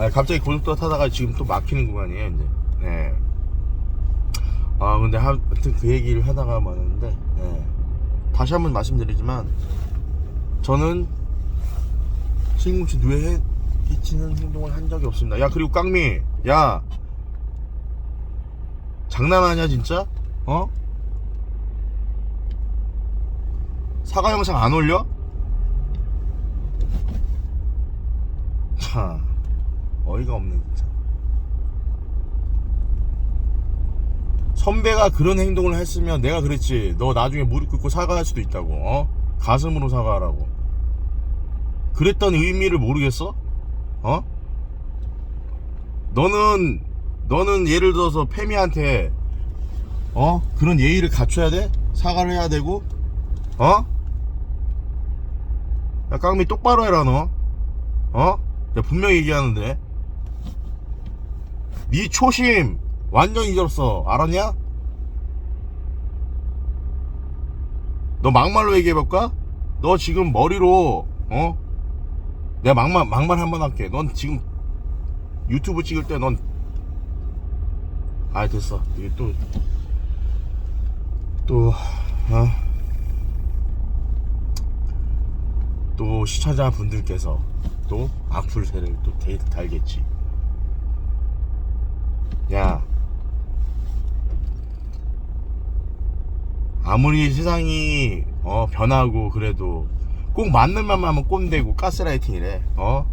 아, 갑자기 고속도로 타다가 지금 또 막히는 구간이에요, 이제. 네. 아, 근데 하여튼 그 얘기를 하다가 말았는데, 네. 다시 한번 말씀드리지만, 저는 신궁치 누에 끼치는 행동을 한 적이 없습니다. 야, 그리고 깡미, 야, 장난하냐, 진짜? 어? 사과 영상 안 올려? 참 어이가 없네 진짜 선배가 그런 행동을 했으면 내가 그랬지 너 나중에 무릎 꿇고 사과할 수도 있다고 어? 가슴으로 사과하라고 그랬던 의미를 모르겠어? 어? 너는 너는 예를 들어서 페미한테 어? 그런 예의를 갖춰야 돼? 사과를 해야 되고 어? 야 깡미 똑바로 해라 너 어? 야 분명히 얘기하는데 네 초심 완전 잊었어 알았냐? 너 막말로 얘기해볼까? 너 지금 머리로 어? 내가 막말 막말 한 번 할게 넌 지금 유튜브 찍을 때 넌 아 됐어 이게 또 또, 어? 또 시청자분들께서 또 악플새를 또 대- 달겠지. 야, 아무리 세상이 어, 변하고 그래도 꼭 맞는 말만 하면 꼰대고 가스라이팅이래. 어?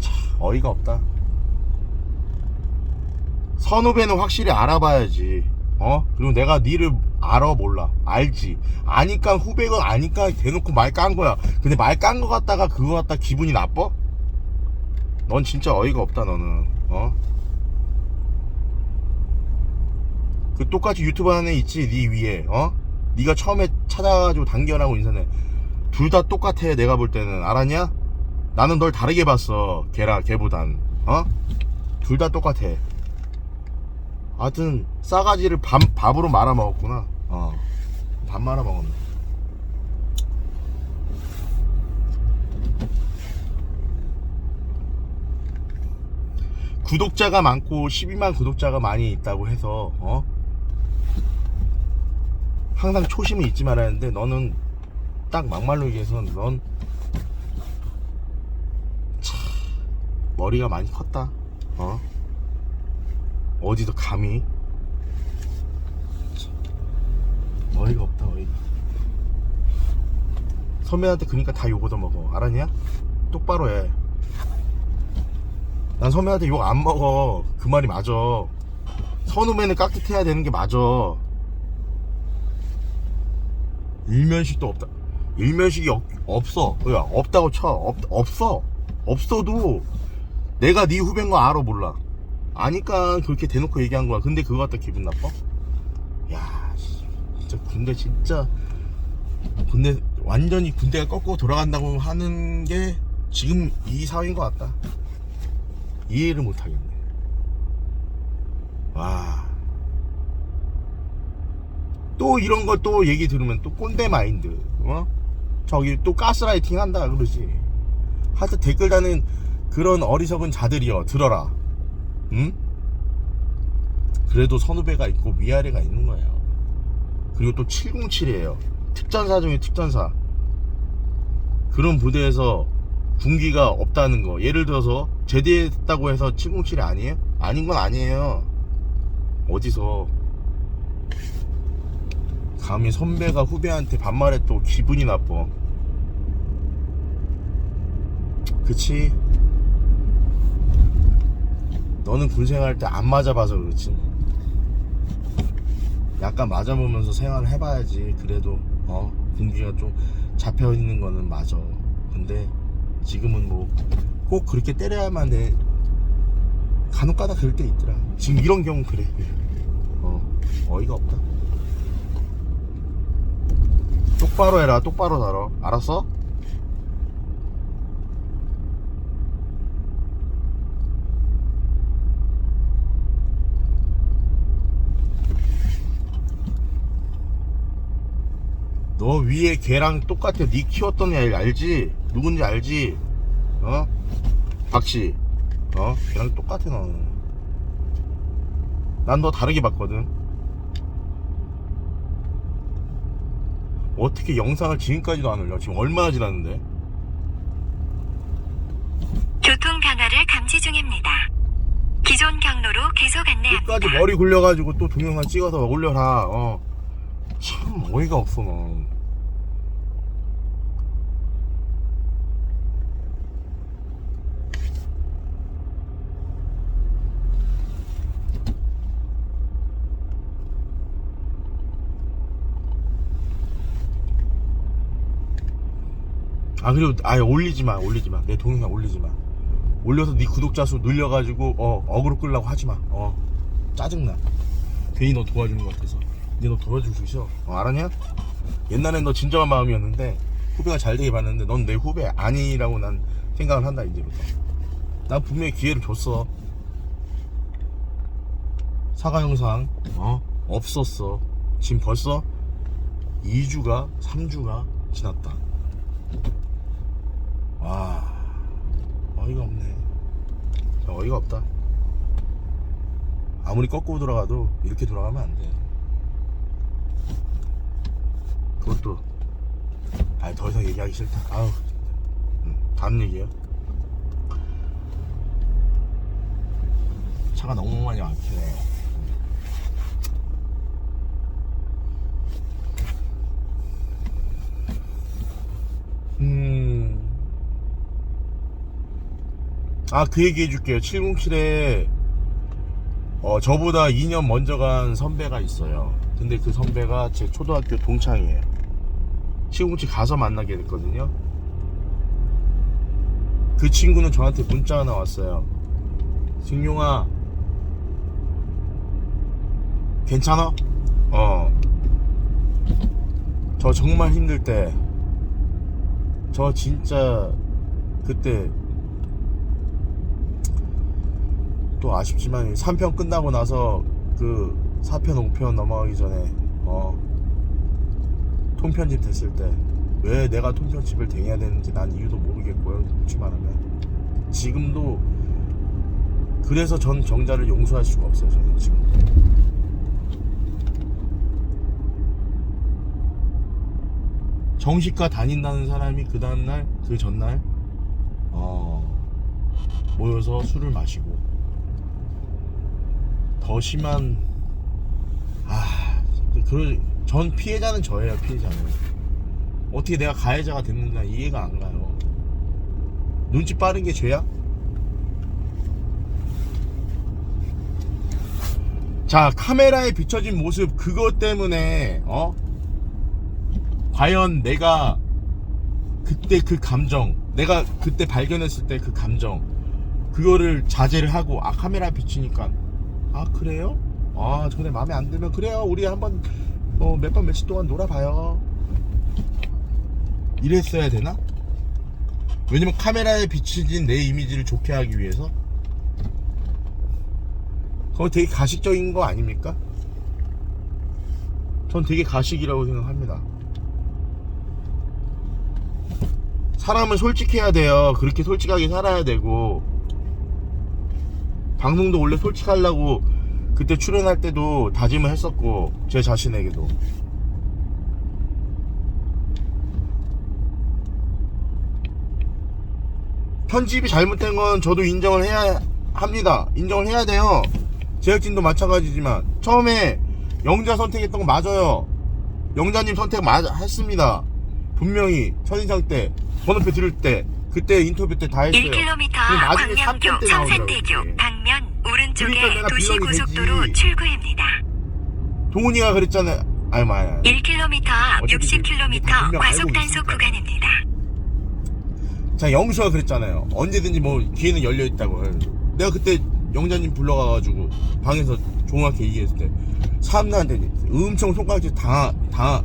참 어이가 없다. 선후배는 확실히 알아봐야지. 어? 그리고 내가 니를 알아 몰라. 알지. 아니까 후배가 아니까 대놓고 말 깐 거야. 근데 말 깐 거 같다가 그거 같다 기분이 나빠? 넌 진짜 어이가 없다 너는. 어? 그 똑같이 유튜브 애 있지 니 위에. 어? 니가 처음에 찾아가지고 단결하고 인사해. 둘 다 똑같아 내가 볼 때는 알았냐? 나는 널 다르게 봤어 걔라 걔보단 어? 둘 다 똑같아 하여튼 싸가지를 밥, 밥으로 말아 먹었구나 어밥 말아 먹었네 구독자가 많고 12만 구독자가 많이 있다고 해서 어? 항상 초심이 있지 말아야 하는데 너는 딱 막말로 얘기해서 넌 참, 머리가 많이 컸다. 어? 어디도 감히. 참, 어이가 없다 어이가 선배한테 그니까 다 욕 얻어먹어. 알았냐? 똑바로 해난 선배한테 욕 안 먹어. 그 말이 맞아 선후배는 깍듯해야 되는 게 맞아. 일면식도 없다. 일면식이 없, 없어. 야 없다고 쳐. 없, 없어. 없어도 내가 네 후배인 거 알아 몰라. 아니까 그렇게 대놓고 얘기한 거야. 근데 그거 갖다 기분 나빠? 야 씨, 진짜 군대 진짜 군대 완전히 군대가 거꾸로 돌아간다고 하는 게 지금 이 사회인 것 같다. 이해를 못 하겠네 와. 또 이런 거 또 얘기 들으면 또 꼰대 마인드 어? 저기 또 가스라이팅 한다 그러지. 하여튼 댓글 다는 그런 어리석은 자들이여 들어라. 응? 그래도 선후배가 있고 위아래가 있는 거예요. 그리고 또 707이에요. 특전사 중에 특전사. 그런 부대에서 군기가 없다는 거. 예를 들어서 제대했다고 해서 707이 아니에요? 아닌 건 아니에요 어디서 감히 선배가 후배한테 반말해 또 기분이 나빠. 그치? 너는 군 생활할 때안 맞아봐서 그렇지. 약간 맞아보면서 생활을 해봐야지. 그래도 어 군기가 좀 잡혀 있는 거는 맞아. 근데 지금은 뭐 꼭 그렇게 때려야만 돼. 간혹 가다 그럴 때 있더라. 지금 이런 경우 그래. 어 어이가 없다. 똑바로 해라 똑바로 다뤄 알았어? 너 위에 걔랑 똑같아 네 키웠던 애 알지? 누군지 알지? 어? 박씨 어? 걔랑 똑같아 너는 난 너 다르게 봤거든 어떻게 영상을 지금까지도 안 올려? 지금 얼마나 지났는데? 교통 변화를 감지 중입니다. 기존 경로로 계속 안내합니다. 끝까지 머리 굴려가지고 또 동영상 찍어서 올려라. 어 참 어이가 없어 너 아 그리고 아예 올리지 마 올리지 마내 동영상 올리지 마. 올려서 네 구독자 수 늘려가지고 어 어그로 끌라고 하지 마어 짜증나. 괜히 너 도와주는 것 같아서. 이제 너 도와줄 수 있어. 어, 알았냐? 옛날엔 너 진정한 마음이었는데 후배가 잘 되게 봤는데 넌 내 후배 아니라고 난 생각을 한다 이제부터. 난 분명히 기회를 줬어. 사과 영상 어? 없었어. 지금 벌써 2주가 3주가 지났다 와 어이가 없네. 자, 어이가 없다. 아무리 거꾸로 돌아가도 이렇게 돌아가면 안돼. 그것도 아니 더 이상 얘기하기 싫다. 아우 음, 다른 얘기야. 차가 너무 많이 막히네 음. 아, 그 얘기 해줄게요. 707에, 어, 저보다 2년 먼저 간 선배가 있어요. 근데 그 선배가 제 초등학교 동창이에요. 707 가서 만나게 됐거든요. 그 친구는 저한테 문자 하나 왔어요. 승용아, 괜찮아? 어. 저 정말 힘들 때, 저 진짜 그때 또 아쉽지만 3편 끝나고 나서 그 4편 5편 넘어가기 전에 어 통편집 됐을 때 왜 내가 통편집을 댕해야 되는지 난 이유도 모르겠고요 솔직히 말하면. 지금도 그래서 전 정자를 용서할 수가 없어요 저는 지금 정식과 다닌다는 사람이 그 다음날 그 전날 어, 모여서 술을 마시고 더 심한 아그전 피해자는 저예요 피해자는. 어떻게 내가 가해자가 됐는지 난 이해가 안 가요. 눈치 빠른 게 죄야? 자 카메라에 비춰진 모습 그것 때문에 어? 과연 내가 그때 그 감정, 내가 그때 발견했을 때 그 감정, 그거를 자제를 하고, 아, 카메라 비치니까, 아, 그래요? 아, 전에 마음에 안 들면, 그래요. 우리 한번, 어, 몇번 며칠 동안 놀아봐요. 이랬어야 되나? 왜냐면 카메라에 비춰진 내 이미지를 좋게 하기 위해서? 그거 되게 가식적인 거 아닙니까? 전 되게 가식이라고 생각합니다. 사람은 솔직해야 돼요. 그렇게 솔직하게 살아야 되고 방송도 원래 솔직하려고 그때 출연할 때도 다짐을 했었고 제 자신에게도 편집이 잘못된 건 저도 인정을 해야 합니다. 인정을 해야 돼요. 제작진도 마찬가지지만 처음에 영자 선택했던 거 맞아요. 영자님 선택 맞 했습니다. 분명히 첫인상 때 번호표 들을 때 그때 인터뷰 때 다 했어요. 1km 근데 나중에 광명교 3편 때 나오더라고요. 오른쪽에 그러니까 내가 도시고속도로 되지. 출구입니다. 동훈이가 그랬잖아요. 아니 마야. 1km 앞 어차피 이제 60km 분명 알고 과속 단속 있으니까. 구간입니다. 자 영수가 그랬잖아요. 언제든지 뭐 기회는 열려 있다고. 내가 그때 영자님 불러가가지고 방에서 종학회 얘기했을 때 사람들한테 엄청 손가락질 당, 당,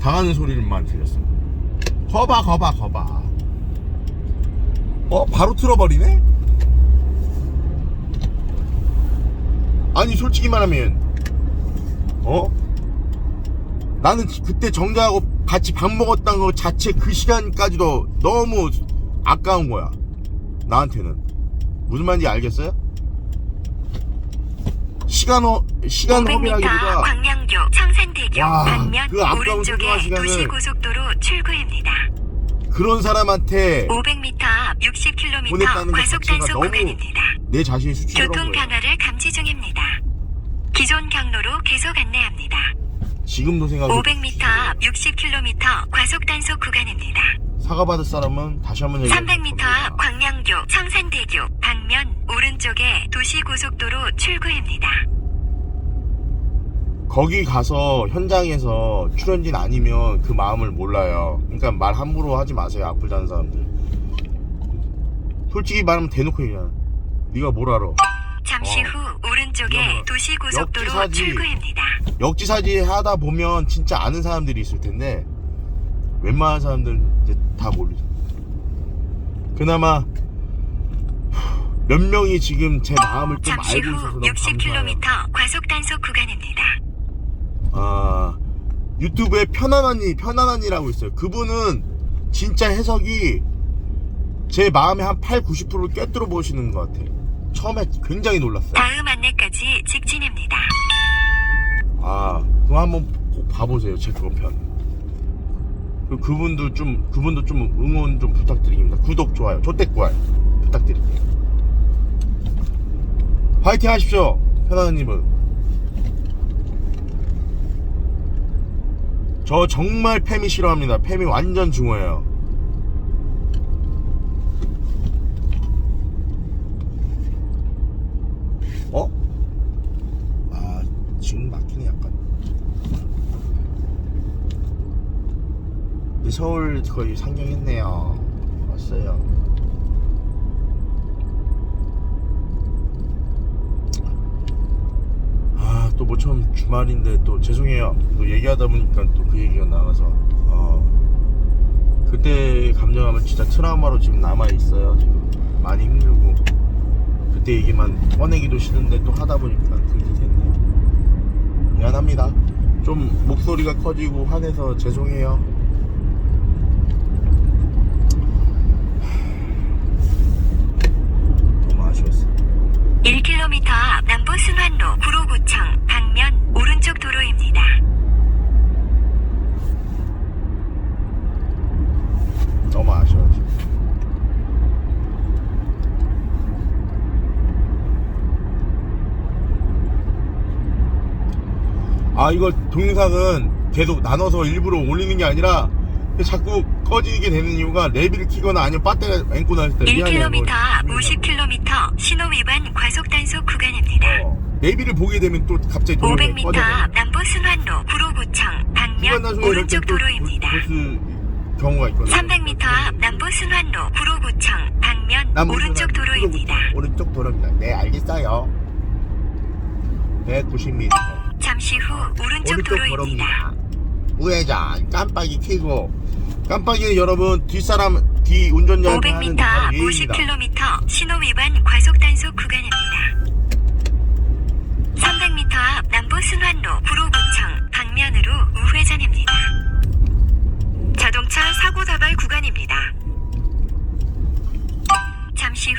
당하는 소리만 들렸어. 거봐 거봐 거봐. 어 바로 틀어버리네? 아니 솔직히 말하면 어 나는 그때 정자하고 같이 밥 먹었다는 거 자체 그 시간까지도 너무 아까운 거야 나한테는 무슨 말인지 알겠어요? 시간 허 시간 500m 허비라기보다 광명교 청산대교 와, 반면 그 오른쪽에 도시고속도로 출구입니다. 그런 사람한테 500m 앞 60km 보냈다는 것 과속 단속 구간입니다. 내 자신이 수치스러운 교통. 변화를 계속 안내합니다. 지금도 생각해. 500m 앞 60km 과속 단속 구간입니다. 사과받을 사람은 다시 한번 얘기해. 300m 앞 광명교 청산대교 방면 오른쪽에 도시고속도로 출구입니다. 거기 가서 현장에서 출연진 아니면 그 마음을 몰라요. 그러니까 말 함부로 하지 마세요. 악플 다는 사람들. 솔직히 말하면 대놓고 얘기하잖아. 네가 뭘 알아? 잠시 어. 후 오른쪽에 도시고속도로 역지사지. 출구입니다. 역지사지 하다 보면 진짜 아는 사람들이 있을 텐데 웬만한 사람들 이제 다 모르죠. 그나마 몇 명이 지금 제 마음을 좀 잠시 알고 후 있어서 너무 60km 감사해요. 과속 단속 구간입니다. 아 유튜브에 편안한이 편안한이라고 있어요. 그분은 진짜 해석이 제 마음의 한 8, 90%를 꿰뚫어 보시는 것 같아. 처음에 굉장히 놀랐어요. 다음 안내까지 직진입니다. 아, 그거 한번 꼭 봐보세요. 제 그거 편. 그 그분도 좀 그분도 좀 응원 좀 부탁드립니다. 구독 좋아요, 조댓구알 부탁드릴게요. 화이팅 하십시오, 편안님은. 저 정말 팸이 싫어합니다. 팸이 완전 중요해요. 어? 아 지금 막히네 약간 네, 서울 거의 상경했네요 왔어요 아 또 모처럼 주말인데 또 죄송해요 또 얘기하다 보니까 또 그 얘기가 나와서 어 그때 감정하면 진짜 트라우마로 지금 남아있어요 지금 많이 힘들고 그때 얘기만 꺼내기도 싫은데 또 하다 보니까 그렇게 됐네요. 미안합니다. 좀 목소리가 커지고 화내서 죄송해요. 너무 아쉬웠어. 1km 앞 남부 순환로 구로구청 방면 오른쪽 도로입니다. 너무 아쉬워. 지금. 아 이거 동영상은 계속 나눠서 일부러 올리는 게 아니라 자꾸 꺼지게 되는 이유가 레비를 키거나 아니면 배터리 앵고 나왔을 때 미안해요. 1km 앞 이거 50km 신호 위반 과속 단속 구간입니다. 어, 내비를 보게 되면 또 갑자기 동영상이 500m 꺼져버려. 앞 남부 순환로 구로구청 방면 오른쪽 도로입니다. 경우가 있거든요. 300m 앞 남부 순환로 구로구청 방면 남부 오른쪽 도로입니다. 오른쪽 도로입니다. 네, 알겠어요. 190m. 잠시 후 오른쪽 도로입니다. 우회전 깜빡이 켜고 깜빡이 여러분 뒷사람 뒤 운전자 500m 50km 신호 위반 과속 단속 구간입니다. 300m 앞 남부 순환로 구로구청 방면으로 우회전입니다. 자동차 사고 다발 구간입니다. 잠시 후